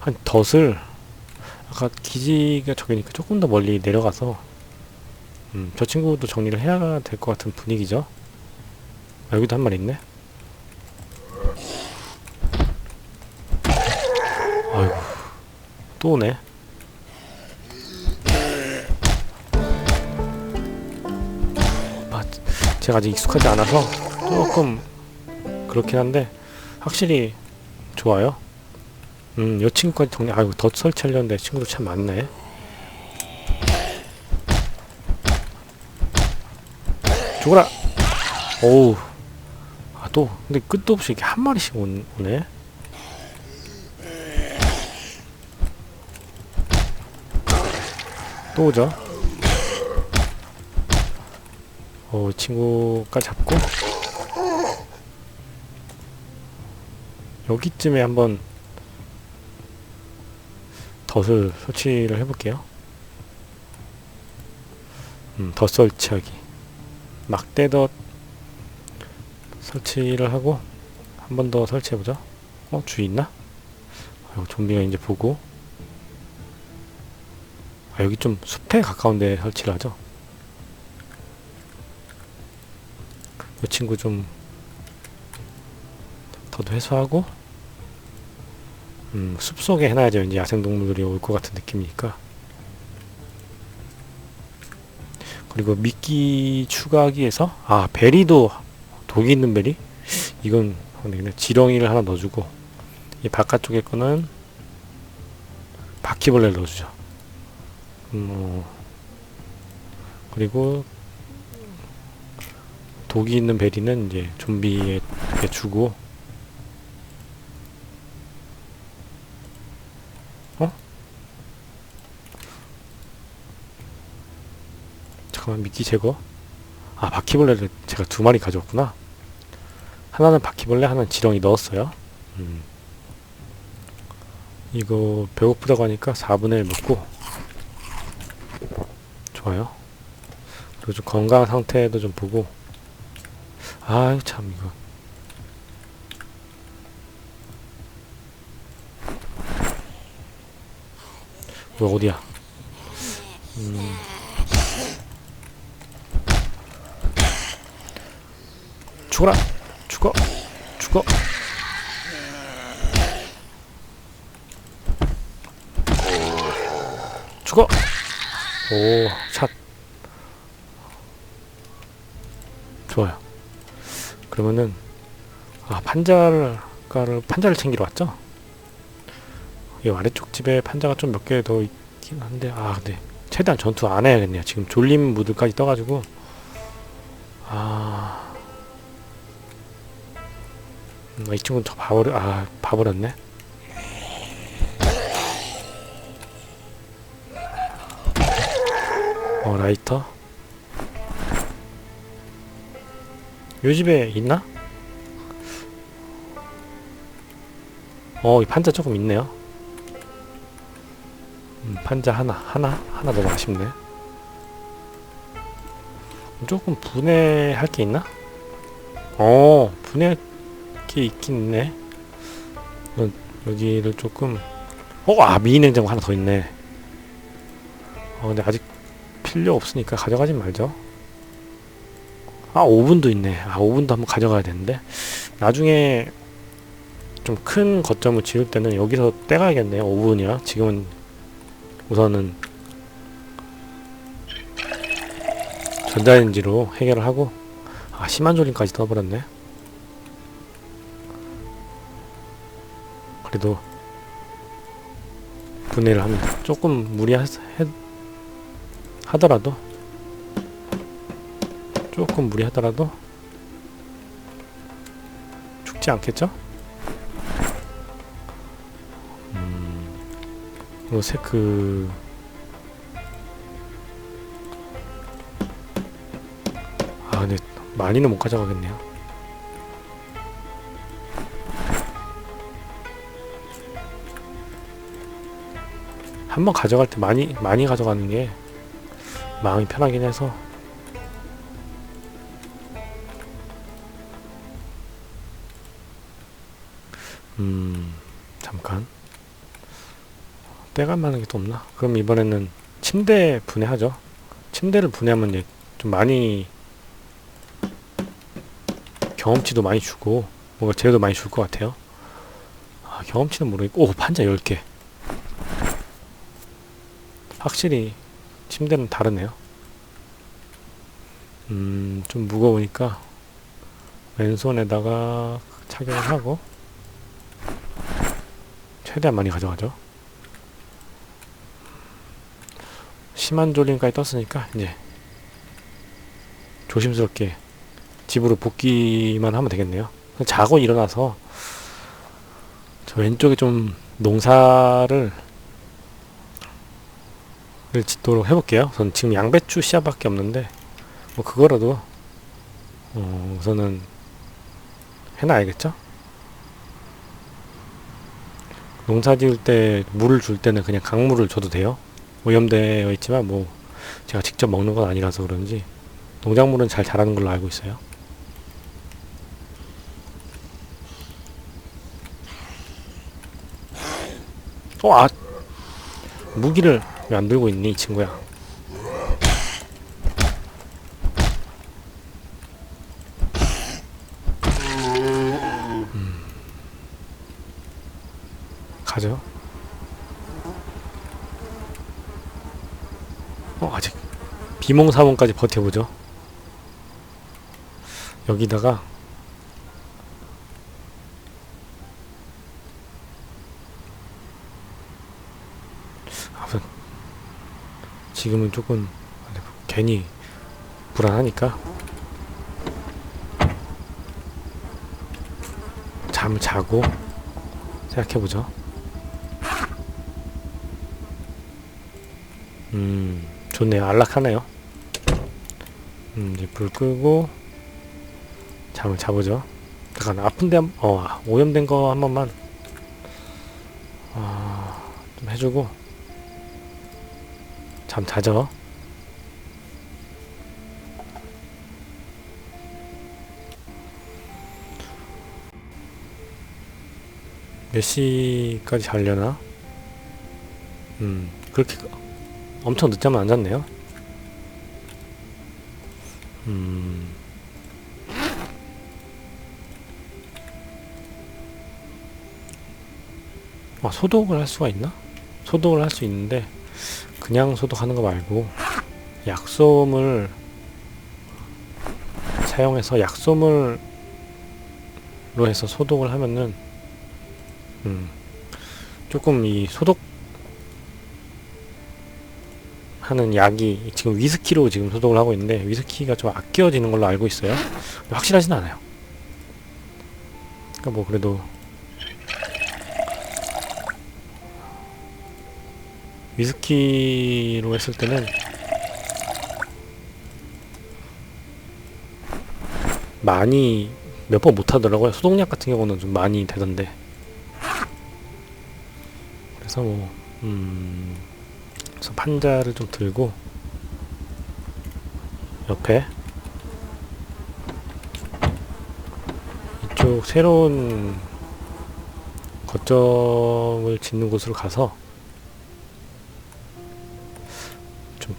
한 덫을 아까 기지가 저기니까 조금 더 멀리 내려가서 음, 저 친구도 정리를 해야 될 것 같은 분위기죠. 아, 여기도 한 마리 있네. 아이고 또 오네. 아, 제가 아직 익숙하지 않아서 조금 그렇긴 한데 확실히 좋아요. 음, 요 친구까지 정리, 아이고, 덧 설치하려는데 친구도 참 많네. 죽어라! 오우. 아, 또, 근데 끝도 없이 이렇게 한 마리씩 온, 오네. 또 오죠? 어, 친구까지 잡고. 여기쯤에 한번 덫을 설치를 해볼게요. 음, 덫 설치하기. 막대덫 설치를 하고 한 번 더 설치해보자. 어, 주위 있나? 아이고, 좀비가 이제 보고. 아, 여기 좀 숲에 가까운데 설치를 하죠. 이 친구 좀 더도 해소하고 음, 숲속에 해놔야죠. 이제 야생동물들이 올 것 같은 느낌이니까. 그리고 미끼 추가하기 위해서, 아, 베리도, 독이 있는 베리? 이건, 그냥 지렁이를 하나 넣어주고, 이 바깥쪽에 거는 바퀴벌레를 넣어주죠. 음, 어, 그리고, 독이 있는 베리는 이제 좀비에게 주고, 잠깐만 미끼 제거? 아 바퀴벌레를 제가 두 마리 가져왔구나. 하나는 바퀴벌레 하나는 지렁이 넣었어요. 음. 이거 배고프다고 하니까 4분의 1 먹고. 좋아요. 그리고 좀 건강 상태도 좀 보고. 아유 참 이거 뭐 어디야? 음. 죽어라! 죽어! 죽어! 죽어! 오 샷. 좋아요. 그러면은 아 판자를 판자를 챙기러 왔죠 이 아래쪽 집에 판자가 좀 몇 개 더 있긴 한데 아 근데 최대한 전투 안 해야겠네요 지금 졸림 무드까지 떠가지고 아 음, 이 친구는 저 봐버려, 아, 봐버렸네. 어, 라이터. 요 집에 있나? 어, 이 판자 조금 있네요. 음, 판자 하나, 하나, 하나 너무 아쉽네. 조금 분해할 게 있나? 어, 분해 게 있긴 있네. 여, 여기를 조금 어, 아 미니 냉장고 하나 더 있네. 어, 근데 아직 필요 없으니까 가져가지 말죠. 아 오븐도 있네. 아 오븐도 한번 가져가야 되는데 나중에 좀 큰 거점을 지을 때는 여기서 떼가야겠네요. 오븐이야. 지금은 우선은 전자레인지로 해결을 하고 아 심한 조림까지 떠버렸네. 그래도 분해를 합니다. 조금 무리하 하더라도 조금 무리하더라도 죽지 않겠죠? 요새 그 아, 근데 많이는 못 가져가겠네요. 한 번 가져갈 때 많이 많이 가져가는 게 마음이 편하긴 해서 음 잠깐 빼갈 만한 게 또 없나? 그럼 이번에는 침대 분해하죠. 침대를 분해하면 이제 좀 많이 경험치도 많이 주고 뭔가 재료도 많이 줄 것 같아요. 아, 경험치는 모르겠고 오 판자 10개 확실히 침대는 다르네요. 음, 좀 무거우니까 왼손에다가 착용을 하고 최대한 많이 가져가죠. 심한 졸림까지 떴으니까 이제 조심스럽게 집으로 복귀만 하면 되겠네요. 자고 일어나서 저 왼쪽에 좀 농사를 를 짓도록 해볼게요. 전 지금 양배추 씨앗밖에 없는데 뭐 그거라도 어, 우선은 해놔야겠죠? 농사 지을 때 물을 줄 때는 그냥 강물을 줘도 돼요. 오염되어 있지만 뭐 제가 직접 먹는 건 아니라서 그런지 농작물은 잘 자라는 걸로 알고 있어요. 어, 아, 무기를 왜 안 들고 있니, 이 친구야? 음. 가죠. 어, 아직 비몽사몽까지 버텨보죠. 여기다가 아무튼 지금은 조금 괜히 불안하니까 잠을 자고 생각해보죠. 음, 좋네요. 안락하네요. 음, 이제 불 끄고 잠을 자보죠. 잠깐 아픈데 한- 어 오염된 거 한 번만 아, 좀 해주고 잠 자죠. 몇 시까지 자려나? 음, 그렇게 엄청 늦잠은 안 잤네요. 아, 소독을 할 수가 있나? 소독을 할 수 있는데 그냥 소독하는 거 말고 약솜을 사용해서 약솜을 로 해서 소독을 하면은 음, 조금 이 소독 하는 약이 지금 위스키로 지금 소독을 하고 있는데 위스키가 좀 아껴지는 걸로 알고 있어요. 확실하진 않아요. 그러니까 뭐 그래도 위스키로 했을 때는 많이 몇 번 못하더라고요. 소독약 같은 경우는 좀 많이 되던데. 그래서 뭐, 음, 그래서 판자를 좀 들고 옆에 이쪽 새로운 거점을 짓는 곳으로 가서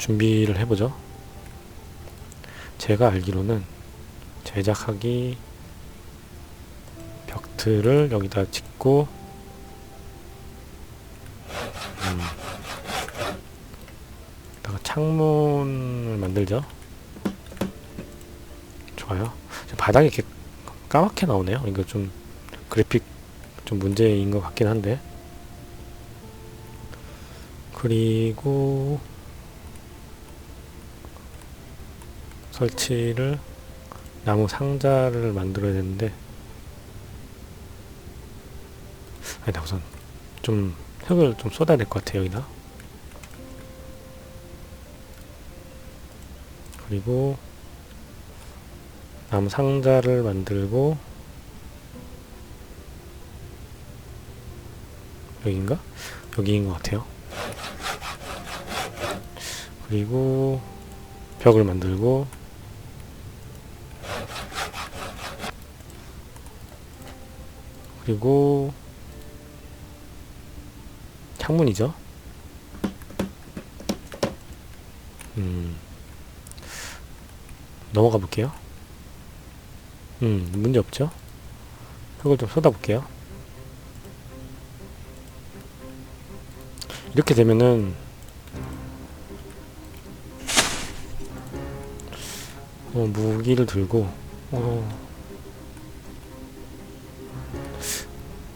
준비를 해보죠. 제가 알기로는 제작하기 벽틀을 여기다 짓고 음, 창문을 만들죠. 좋아요. 바닥이 이렇게 까맣게 나오네요. 이거 좀 그래픽 좀 문제인 것 같긴 한데. 그리고 설치를 나무 상자를 만들어야 되는데 아니다 우선 좀 흙을 좀 쏟아야 될 것 같아요 여기다 그리고 나무 상자를 만들고 여기인가? 여기인 것 같아요 그리고 벽을 만들고 그리고 창문이죠. 음. 넘어가 볼게요. 음, 문제 없죠? 그걸 좀 쏟아볼게요. 이렇게 되면은 어, 무기를 들고 어,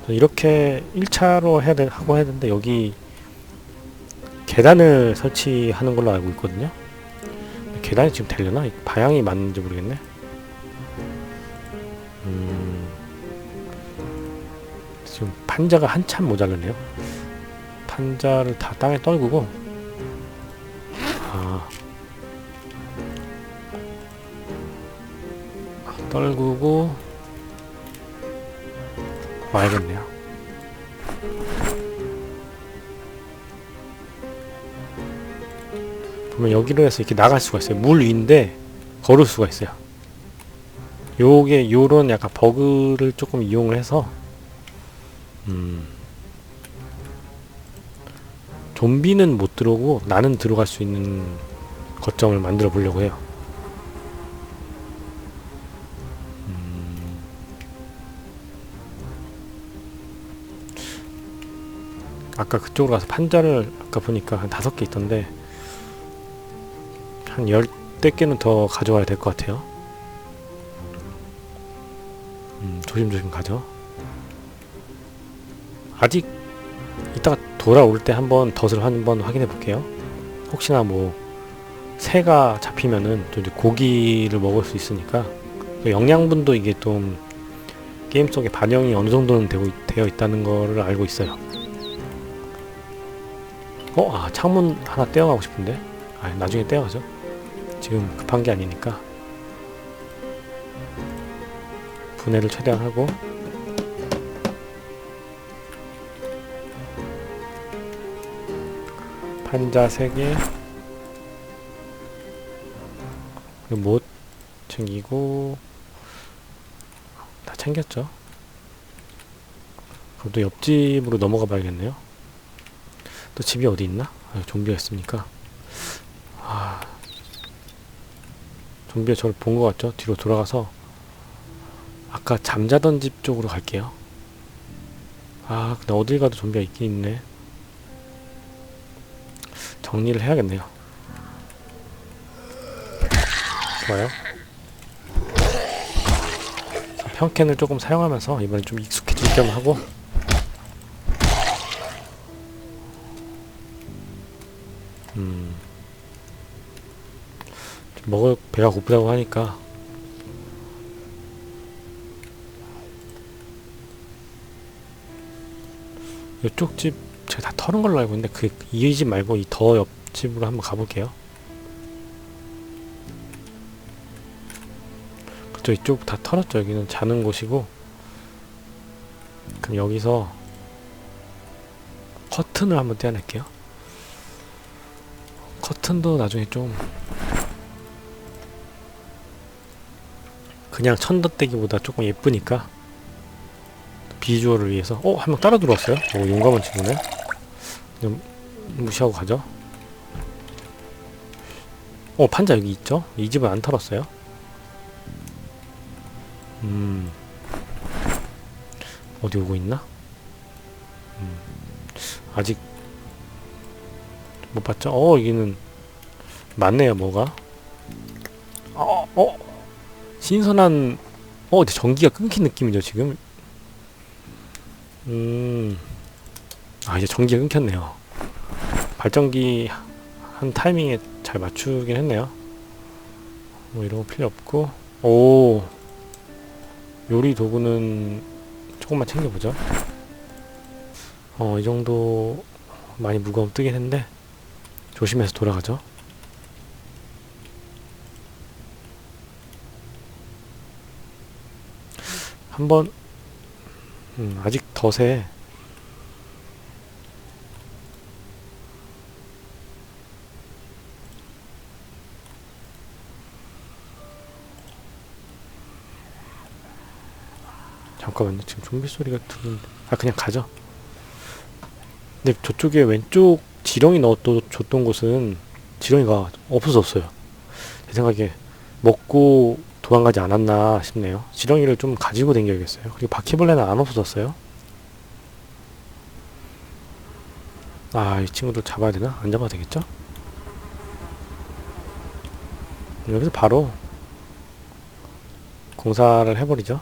이렇게 1차로 해야 돼, 하고 해야 되는데 여기 계단을 설치하는 걸로 알고 있거든요. 계단이 지금 되려나? 방향이 맞는지 모르겠네. 음, 지금 판자가 한참 모자르네요. 판자를 다 땅에 떨구고 아 떨구고 와야겠네요. 보면 여기로 해서 이렇게 나갈 수가 있어요. 물 위인데 걸을 수가 있어요. 요게 요런 약간 버그를 조금 이용을 해서 음 좀비는 못 들어오고 나는 들어갈 수 있는 거점을 만들어 보려고 해요. 아까 그쪽으로 가서 판자를 아까 보니까 한 다섯 개 있던데 한 열대 개는 더 가져와야 될 것 같아요. 음, 조심조심 가죠. 아직 이따가 돌아올 때 한번 덫을 한번 확인해 볼게요. 혹시나 뭐 새가 잡히면은 또 고기를 먹을 수 있으니까 그 영양분도 이게 좀 게임 속에 반영이 어느 정도는 되고 있- 되어 있다는 거를 알고 있어요. 어, 아 창문 하나 떼어가고 싶은데, 아 나중에 떼어가죠. 지금 급한 게 아니니까. 분해를 최대한 하고. 판자 3개. 그리고 못 챙기고. 다 챙겼죠. 그럼 또 옆집으로 넘어가 봐야겠네요 또 집이 어디 있나? 아, 좀비가 있습니까? 아, 좀비가 저를 본 것 같죠? 뒤로 돌아가서 아까 잠자던 집 쪽으로 갈게요 아 근데 어딜 가도 좀비가 있긴 있네 정리를 해야겠네요. 좋아요. 자, 평캔을 조금 사용하면서 이번에 좀 익숙해질 겸 하고 음, 좀 먹을 배가 고프다고 하니까 이쪽 집 제가 다 털은 걸로 알고 있는데 그 이 집 말고 이 더 옆집으로 한번 가볼게요. 그쵸 이쪽 다 털었죠. 여기는 자는 곳이고 그럼 여기서 커튼을 한번 떼어낼게요. 커튼도 나중에 좀 그냥 천덧대기보다 조금 예쁘니까 비주얼을 위해서 어? 한 명 따라 들어왔어요? 오 용감한 친구네 그냥 무시하고 가죠 어 판자 여기 있죠? 이 집은 안 털었어요 음 어디 오고 있나? 음, 아직 못 봤죠? 어 여기는 많네요 뭐가 어? 어? 신선한 어 전기가 끊긴 느낌이죠 지금 음, 아 이제 전기가 끊겼네요. 발전기 한 타이밍에 잘 맞추긴 했네요. 뭐 이런 거 필요 없고, 오 요리 도구는 조금만 챙겨보죠. 어, 이 정도 많이 무거움 뜨긴 했는데 조심해서 돌아가죠. 한번 음, 아직 덫에 잠깐만요. 지금 좀비 소리가 들리는데 아 그냥 가죠. 근데 저쪽에 왼쪽 지렁이 넣었던 줬던 곳은 지렁이가 없어졌어요. 제 생각에 먹고 도망가지 않았나 싶네요. 지렁이를 좀 가지고 다녀야겠어요. 그리고 바퀴벌레는 안 없어졌어요. 아, 이 친구들 잡아야 되나? 안 잡아도 되겠죠? 여기서 바로 공사를 해버리죠.